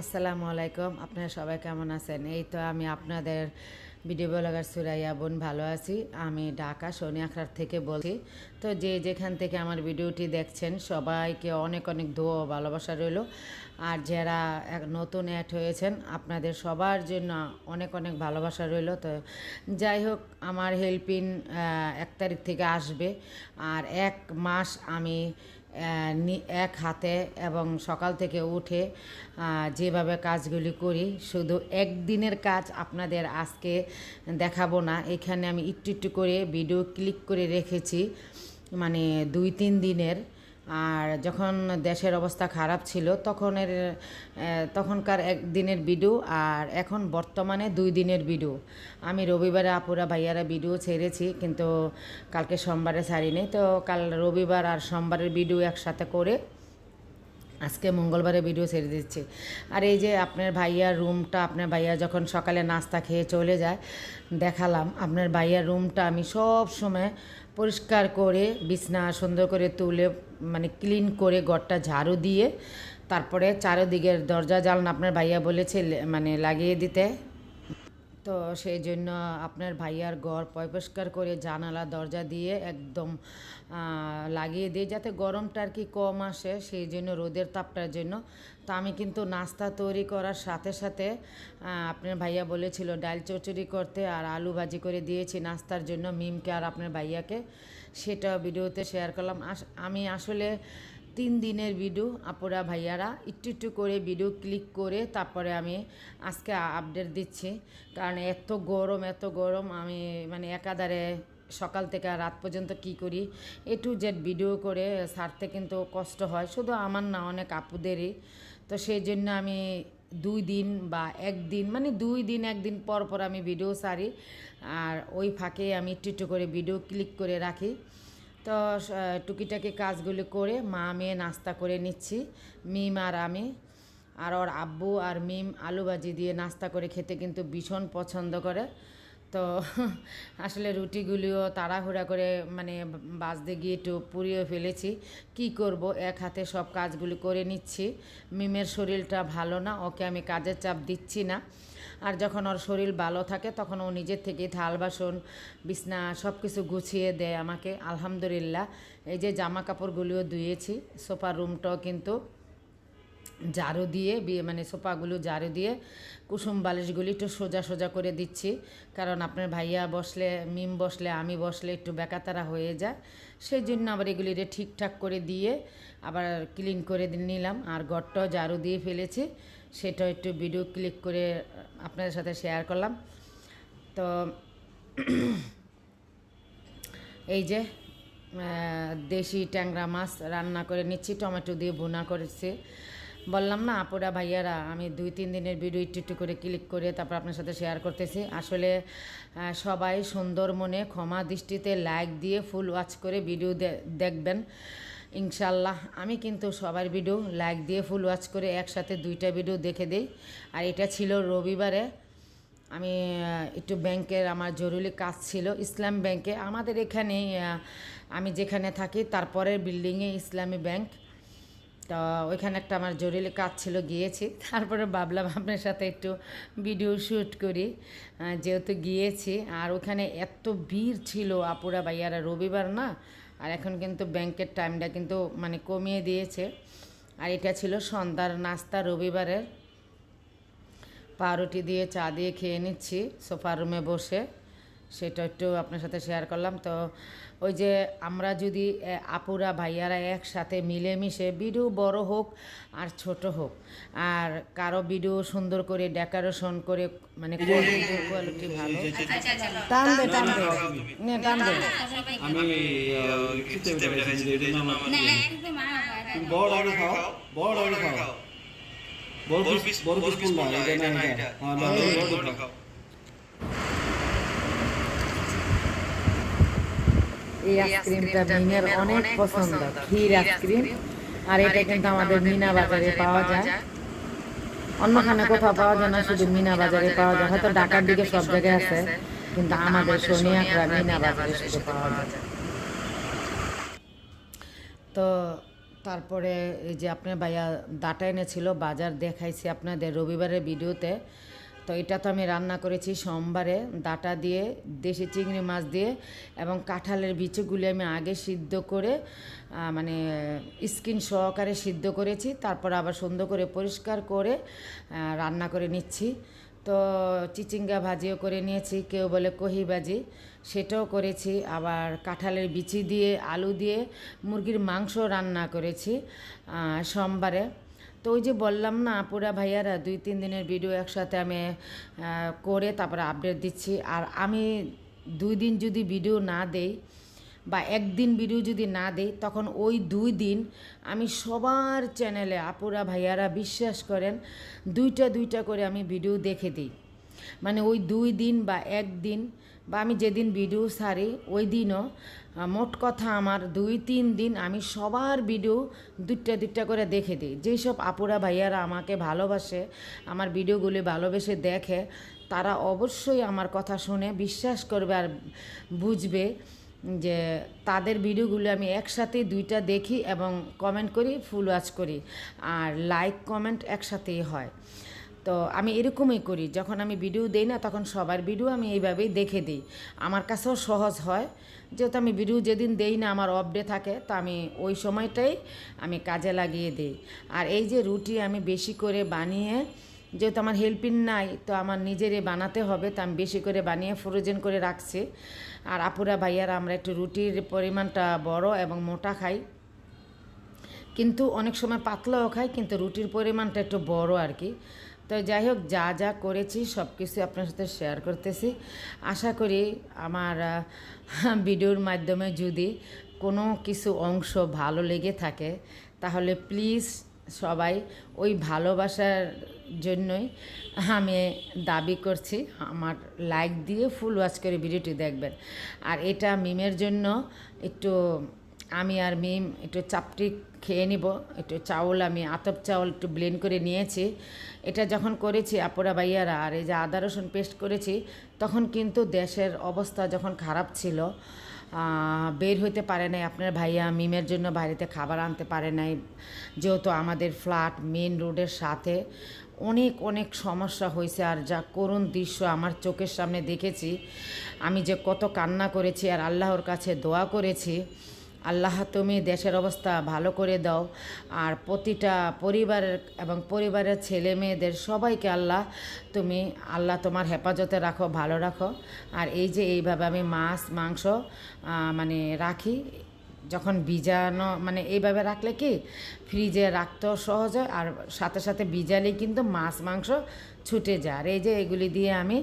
আসসালামু আলাইকুম। আপনারা সবাই কেমন আছেন? এই তো আমি আপনাদের ভিডিও ব্লগার সুরাইয়া বোন ভালো আছি। আমি ঢাকা শনি আখড়ার থেকে বলছি। তো যে যেখান থেকে আমার ভিডিওটি দেখছেন, সবাইকে অনেক অনেক ও ভালোবাসা রইল। আর যারা নতুন অ্যাড হয়েছেন, আপনাদের সবার জন্য অনেক অনেক ভালোবাসা রইল। তো যাই হোক, আমার হেল্পিন এক তারিখ থেকে আসবে। আর এক মাস আমি এক হাতে এবং সকাল থেকে উঠে যেভাবে কাজগুলি করি, শুধু একদিনের কাজ আপনাদের আজকে দেখাবো না। এখানে আমি একটু একটু করে ভিডিও ক্লিক করে রেখেছি। মানে দুই তিন দিনের। আর যখন দেশের অবস্থা খারাপ ছিল, তখনের তখনকার একদিনের ভিডিও আর এখন বর্তমানে দুই দিনের ভিডিও। আমি রবিবারে আপুরা ভাইয়ারা ভিডিও ছেড়েছি, কিন্তু কালকে সোমবারে ছাড়িনি। তো কাল রবিবার আর সোমবারের ভিডিও একসাথে করে আজকে মঙ্গলবারে ভিডিও ছেড়ে দিচ্ছি। আর এই যে আপনার ভাইয়ার রুমটা আপনার ভাইয়া যখন সকালে নাস্তা খেয়ে চলে যায়, দেখালাম আপনার ভাইয়ার রুমটা আমি সব সময় পরিষ্কার করে, বিছনা সুন্দর করে তুলে মানে ক্লিন করে ঘরটা ঝাড়ু দিয়ে, তারপরে চারোদিকের দরজা জালনা আপনার ভাইয়া বলেছে মানে লাগিয়ে দিতে। তো সেই জন্য আপনার ভাইয়ার ঘর পরিষ্কার করে জানালা, দরজা দিয়ে একদম লাগিয়ে দিই যাতে গরমটা আর কি কম আসে সেই জন্য রোদের তাপটার জন্য। তো আমি কিন্তু নাস্তা তৈরি করার সাথে সাথে আপনার ভাইয়া বলেছিল ডাল চচ্চড়ি করতে আর আলু ভাজি করে দিয়েছি নাস্তার জন্য মিমকে আর আপনার ভাইয়াকে। সেটা ভিডিওতে শেয়ার করলাম। আমি আসলে তিন দিনের ভিডিও আপুরা ভাইয়ারা, একটু একটু করে ভিডিও ক্লিক করে তারপরে আমি আজকে আপডেট দিচ্ছি। কারণ এত গরম এত গরম, আমি মানে একাধারে সকাল থেকে রাত পর্যন্ত কি করি? এ টু জেড ভিডিও করে সারতে কিন্তু কষ্ট হয়, শুধু আমার না, অনেক আপুদেরই। তো সেই জন্য আমি দুই দিন বা একদিন মানে দুই দিন একদিন পর পর আমি ভিডিও সারি। আর ওই ফাঁকে আমি একটু একটু করে ভিডিও ক্লিক করে রাখি। তো টুকিটাকি কাজগুলি করে মা মেয়ে নাস্তা করে নিচ্ছি, মিম আর আমি। আর ওর আব্বু আর মিম আলু ভাজি দিয়ে নাস্তা করে খেতে কিন্তু ভীষণ পছন্দ করে। তো, আসলে রুটিগুলিও তাড়াহুড়া করে মানে বাজতে গিয়ে একটু পুড়িয়ে ফেলেছি। কি করব? এক হাতে সব কাজগুলি করে নিচ্ছি। মিমের শরীরটা ভালো না, ওকে আমি কাজের চাপ দিচ্ছি না। আর যখন ওর শরীর ভালো থাকে, তখন ও নিজের থেকে থাল, বাসন, বিছনা সব কিছু গুছিয়ে দেয় আমাকে, আলহামদুলিল্লাহ। এই যে জামা কাপড়গুলিও ধুয়েছি সোফার রুমটাও কিন্তু ঝাড়ু দিয়ে, বিয়ে মানে সোফাগুলো ঝাড়ু দিয়ে, কুসুম বালিশগুলি একটু সোজা সোজা করে দিচ্ছি। কারণ আপনার ভাইয়া বসলে, মিম বসলে, আমি বসলে একটু বেকাতারা হয়ে যায়। সেই জন্য আবার এগুলিরে ঠিকঠাক করে দিয়ে আবার ক্লিন করে নিলাম। আর ঘরটাও ঝাড়ু দিয়ে ফেলেছি। সেটাও একটু ভিডিও ক্লিক করে আপনাদের সাথে শেয়ার করলাম। তো এই যে দেশি ট্যাংরা মাছ রান্না করে নিচ্ছি, টমেটো দিয়ে ভুনা করেছি। বললাম না, আপুরা, ভাইয়ারা, আমি দুই, তিন দিনের ভিডিও একটু একটু করে ক্লিক করে তারপর আপনার সাথে শেয়ার করতেছি। আসলে সবাই সুন্দর মনে ক্ষমা দৃষ্টিতে লাইক দিয়ে ফুল ওয়াচ করে ভিডিও দেখবেন। ইনশাল্লাহ। আমি কিন্তু সবার ভিডিও লাইক দিয়ে ফুল ওয়াচ করে একসাথে দুইটা ভিডিও দেখে দিই। আর এটা ছিল রবিবারে। আমি একটু ব্যাংকের আমার জরুরি কাজ ছিল ইসলাম ব্যাংকে। আমাদের এখানে আমি যেখানে থাকি, তারপরের বিল্ডিংয়ে ইসলামী ব্যাংক। তো ওইখানে একটা আমার জরুরি কাজ ছিল, গিয়েছি। তারপরে ভাবলাম আপনার সাথে একটু ভিডিও শ্যুট করি। যেহেতু গিয়েছি, আর ওখানে এত ভিড় ছিল আপুরা ভাইয়ারা, রবিবার না? আর এখন কিন্তু ব্যাংকের টাইমটা কিন্তু মানে কমিয়ে দিয়েছে। আর এটা ছিল সন্ধ্যার নাস্তা, রবিবারের। পাউরুটি দিয়ে চা দিয়ে খেয়ে নিচ্ছি, সোফা রুমে বসে। সেটা একটু আপনার সাথে শেয়ার করলাম। তো ওই যে আমরা যদি আপুরা ভাইয়ারা একসাথে মিলেমিশে ভিডিও বড় হোক আর ছোট হোক আর কারও ভিডিও সুন্দর করে ডেকোরেশন করে মানে কোয়ালিটি ভালো। টান দে টান দে। নে টান দে। আমি খিচে উঠে গেছি এই জন্য আমার না একদম আমার তুমি বড় আলু খাও বড় আলু খাও। বড় পিস বড় পিস কোনটা? এটা না এটা হ্যাঁ না বড় খাও। এই আইসক্রিমটা মিনের অনেক পছন্দ। ক্ষীর আইসক্রিম। আর এটা কিন্তু আমাদের মিনা বাজারে পাওয়া যায়। অন্যখানে কোথাও পাওয়া যায় না শুধু মিনা বাজারে পাওয়া যায়। হয়তো ঢাকার দিকে সব জায়গায় আছে কিন্তু আমাদের সোনিয়াকরা মিনা বাজারে শুধু পাওয়া যায়। তো তারপরে এই যে আপনার ভাইয়া ডাটা এনেছিল বাজার দেখাইছি আপনাদের রবিবারের ভিডিওতে। তো এটা তো আমি রান্না করেছি সোমবারে। ডাটা দিয়ে, দেশি চিংড়ি মাছ দিয়ে এবং কাঁঠালের বিচুগুলি আমি আগে সিদ্ধ করে মানে স্কিন সহকারে সিদ্ধ করেছি। তারপর আবার সুন্দর করে পরিষ্কার করে রান্না করে নিচ্ছি। তো চিচিঙ্গা ভাজিও করে নিয়েছি, কেউ বলে কহি ভাজি, সেটাও করেছি। আবার কাঁঠালের বিচি দিয়ে, আলু দিয়ে মুরগির মাংস রান্না করেছি সোমবারে। তো ওই যে বললাম না আপুরা ভাইয়ারা দুই, তিন দিনের ভিডিও একসাথে আমি করে তারপরে আপডেট দিচ্ছি। আর আমি দুই দিন যদি ভিডিও না দেই বা একদিন ভিডিও যদি না দেই, তখন ওই দুই দিন আমি সবার চ্যানেলে আপুরা ভাইয়ারা বিশ্বাস করেন, দুইটা দুইটা করে আমি ভিডিও দেখে দিই। মানে ওই দুই দিন বা একদিন বা আমি যেদিন ভিডিও সারি, ওই দিনও মোট কথা আমার দুই, তিন দিন আমি সবার ভিডিও দুইটা দুইটা করে দেখে দিই। যেই সব আপুরা, ভাইয়ারা আমাকে ভালোবাসে, আমার ভিডিওগুলি ভালোবেসে দেখে, তারা অবশ্যই আমার কথা শুনে বিশ্বাস করবে আর বুঝবে যে তাদের ভিডিওগুলো আমি একসাথে দুইটা দেখি এবং কমেন্ট করি ফুল ওয়াচ করি। আর লাইক কমেন্ট একসাথেই হয়। তো আমি এরকমই করি, যখন আমি ভিডিও দেই না, তখন সবার ভিডিও আমি এইভাবেই দেখে দিই। আমার কাছেও সহজ হয়, যেহেতু আমি ভিডিও যেদিন দেই না, আমার অফ ডে থাকে, তো আমি ওই সময়টাই আমি কাজে লাগিয়ে দিই। আর এই যে রুটি আমি বেশি করে বানিয়ে, যেহেতু আমার হেল্পিং নাই, তো আমার নিজেরই বানাতে হবে, তো আমি বেশি করে বানিয়ে ফ্রোজেন করে রাখছি। আর আপুরা, ভাইয়ারা, আমরা একটু রুটির পরিমাণটা বড় এবং মোটা খাই। কিন্তু অনেক সময় পাতলাও খাই, কিন্তু রুটির পরিমাণটা একটু বড় আর কি। তো যাই হোক যা যা করেছি সব কিছু আপনার সাথে শেয়ার করতেছি। আশা করি আমার ভিডিওর মাধ্যমে যদি কোনো কিছু অংশ ভালো লেগে থাকে, তাহলে প্লিজ সবাই ওই ভালোবাসার জন্যই আমি দাবি করছি, আমার লাইক দিয়ে ফুল ওয়াচ করে ভিডিওটি দেখবেন। আর এটা মিমের জন্য একটু আমি আর মিম একটু চাপটি খেয়ে নিব, একটু চাউল, আমি আতপ চাউল একটু ব্লেন্ড করে নিয়েছি। এটা যখন করেছি, আপুরা ভাইয়ারা, আর এই যে আদা রসুন পেস্ট করেছি, তখন কিন্তু দেশের অবস্থা যখন খারাপ ছিল বের হইতে পারে নাই। আপনার ভাইয়া মিমের জন্য বাড়িতে খাবার আনতে পারে নাই। যেহেতু আমাদের ফ্ল্যাট মেন রোডের সাথে অনেক অনেক সমস্যা হয়েছে আর যা করুণ দৃশ্য আমার চোখের সামনে দেখেছি। আমি যে কত কান্না করেছি, আর আল্লাহর কাছে দোয়া করেছি আল্লাহ তুমি দেশের অবস্থা ভালো করে দাও। আর প্রতিটা পরিবারের এবং পরিবারের ছেলে মেয়েদের সবাইকে আল্লাহ তুমি, আল্লাহ তোমার হেফাজতে রাখো, ভালো রাখো। আর এই যে এইভাবে আমি মাছ, মাংস মানে রাখি, যখন ভিজানো মানে এইভাবে রাখলে কি ফ্রিজে রাখতেও সহজ হয়, আর সাথে সাথে ভিজালেই কিন্তু মাছ, মাংস ছুটে যায়। আর এই যে এগুলি দিয়ে আমি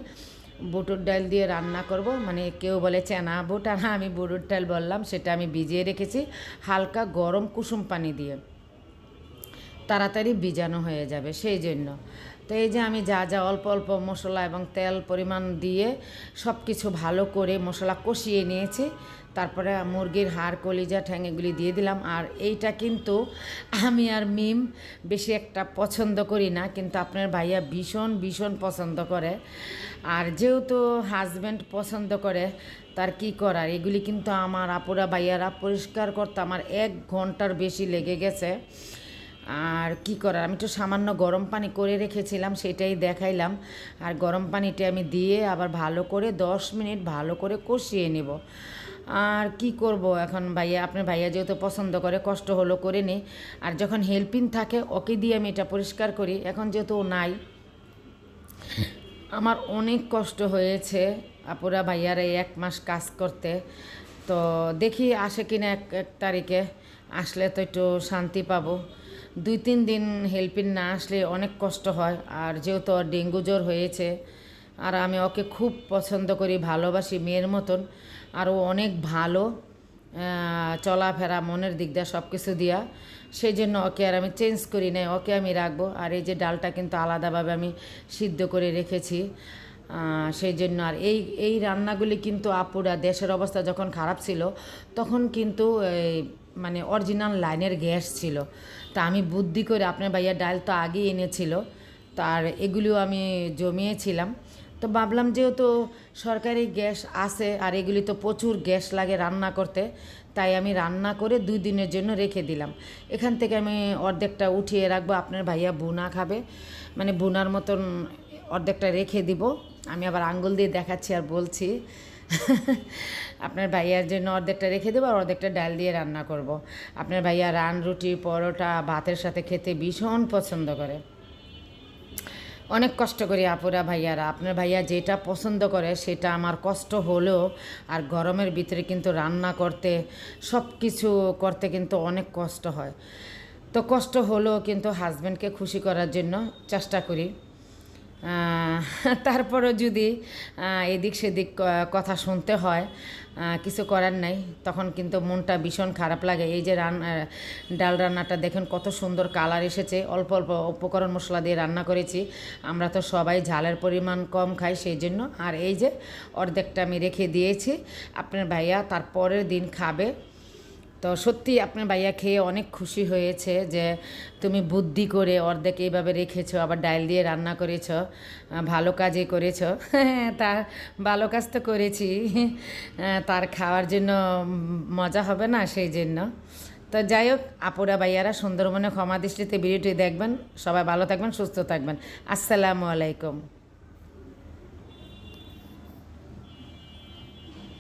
বুটুর ডাল দিয়ে রান্না করব। মানে কেউ বলে চেনা বুট, আর আমি বুটুর ডাল বললাম, সেটা আমি ভিজিয়ে রেখেছি হালকা গরম কুসুম পানি দিয়ে। তাড়াতাড়ি ভিজানো হয়ে যাবে, সেই জন্য। তো এই যে আমি যা যা অল্প অল্প মশলা এবং তেল পরিমাণ দিয়ে সব কিছু ভালো করে মশলা কষিয়ে নিয়েছি। তারপরে মুরগির হাড়, কলিজা ঠ্যাং এগুলি দিয়ে দিলাম। আর এইটা কিন্তু আমি আর মিম বেশি একটা পছন্দ করি না, কিন্তু আপনার ভাইয়া ভীষণ ভীষণ পছন্দ করে। আর যেহেতু হাজব্যান্ড পছন্দ করে, তার কি করার? এগুলি কিন্তু আমার আপুরা, ভাইয়ারা পরিষ্কার করতে আমার এক ঘণ্টার বেশি লেগে গেছে। আর কি করার? আমি তো সামান্য গরম পানি করে রেখেছিলাম, সেটাই দেখাইলাম। আর গরম পানিটা আমি দিয়ে আবার ভালো করে দশ মিনিট ভালো করে কষিয়ে নেব। আর কি করব এখন ভাইয়া? আপনার ভাইয়া যেহেতু পছন্দ করে, কষ্ট হলো করে নি। আর যখন হেল্পিং থাকে, ওকে দিয়ে আমি এটা পরিষ্কার করি। এখন যেহেতু নাই, আমার অনেক কষ্ট হয়েছে আপুরা ভাইয়ার এই এক মাস কাজ করতে। তো দেখি আসে কিনা এক এক তারিখে। আসলে তো একটু শান্তি পাবো। দুই তিন দিন হেল্পিং না আসলে অনেক কষ্ট হয়। আর যেহেতু ডেঙ্গু জ্বর হয়েছে, আর আমি ওকে খুব পছন্দ করি, ভালোবাসি মেয়ের মতন, আর ও অনেক ভালো চলাফেরা, মনের দিক দিয়ে সব কিছু দিয়া। সেই জন্য ওকে আর আমি চেঞ্জ করি নাই, ওকে আমি রাখব। আর এই যে ডালটা কিন্তু আলাদাভাবে আমি সিদ্ধ করে রেখেছি। সেই জন্য আর এই এই রান্নাগুলি কিন্তু আপুরা দেশের অবস্থা যখন খারাপ ছিল, তখন কিন্তু মানে অরিজিনাল লাইনের গ্যাস ছিল। তা আমি বুদ্ধি করে, আপনার ভাইয়া ডাল তো আগেই এনেছিল তার এগুলিও আমি জমিয়েছিলাম। তো ভাবলাম যেহেতু সরকারি গ্যাস আছে, আর এগুলি তো প্রচুর গ্যাস লাগে রান্না করতে, তাই আমি রান্না করে দুই দিনের জন্য রেখে দিলাম। এখান থেকে আমি অর্ধেকটা উঠিয়ে রাখব, আপনার ভাইয়া বুনা খাবে। মানে বুনার মতন অর্ধেকটা রেখে দিব। আমি আবার আঙ্গুল দিয়ে দেখাচ্ছি আর বলছি। আপনার ভাইয়ার জন্য অর্ধেকটা রেখে দেবো আর অর্ধেকটা ডাল দিয়ে রান্না করব। আপনার ভাইয়া রান, রুটি, পরোটা, ভাতের সাথে খেতে ভীষণ পছন্দ করে। অনেক কষ্ট করি আপুরা, ভাইয়ারা। আপনার ভাইয়া যেটা পছন্দ করে সেটা আমার কষ্ট হলেও আর গরমের ভিতরে কিন্তু রান্না করতে সব কিছু করতে কিন্তু অনেক কষ্ট হয়। তো কষ্ট হলেও কিন্তু হাজব্যান্ডকে খুশি করার জন্য চেষ্টা করি। তারপরও যদি এদিক সেদিক কথা শুনতে হয় কিছু করার নাই, তখন কিন্তু মনটা ভীষণ খারাপ লাগে। এই যে রান ডাল রান্নাটা দেখেন কত সুন্দর কালার এসেছে। অল্প অল্প উপকরণ মশলা দিয়ে রান্না করেছি। আমরা তো সবাই ঝালের পরিমাণ কম খাই, সেই জন্য। আর এই যে অর্ধেকটা আমি রেখে দিয়েছি। আপনার ভাইয়া তার পরের দিন খাবে। তো সত্যি আপনার ভাইয়া খেয়ে অনেক খুশি হয়েছে যে তুমি বুদ্ধি করে অর্ধেক এইভাবে রেখেছো, আবার ডাল দিয়ে রান্না করেছ ভালো কাজে করেছ। তার ভালো কাজ তো করেছি। তার খাওয়ার জন্য মজা হবে না সেই জন্য। তো যাই হোক, আপুরা ভাইয়ারা সুন্দরবনে ক্ষমা দৃষ্টিতে ভিডিওটি দেখবেন। সবাই ভালো থাকবেন, সুস্থ থাকবেন। আসসালামু আলাইকুম।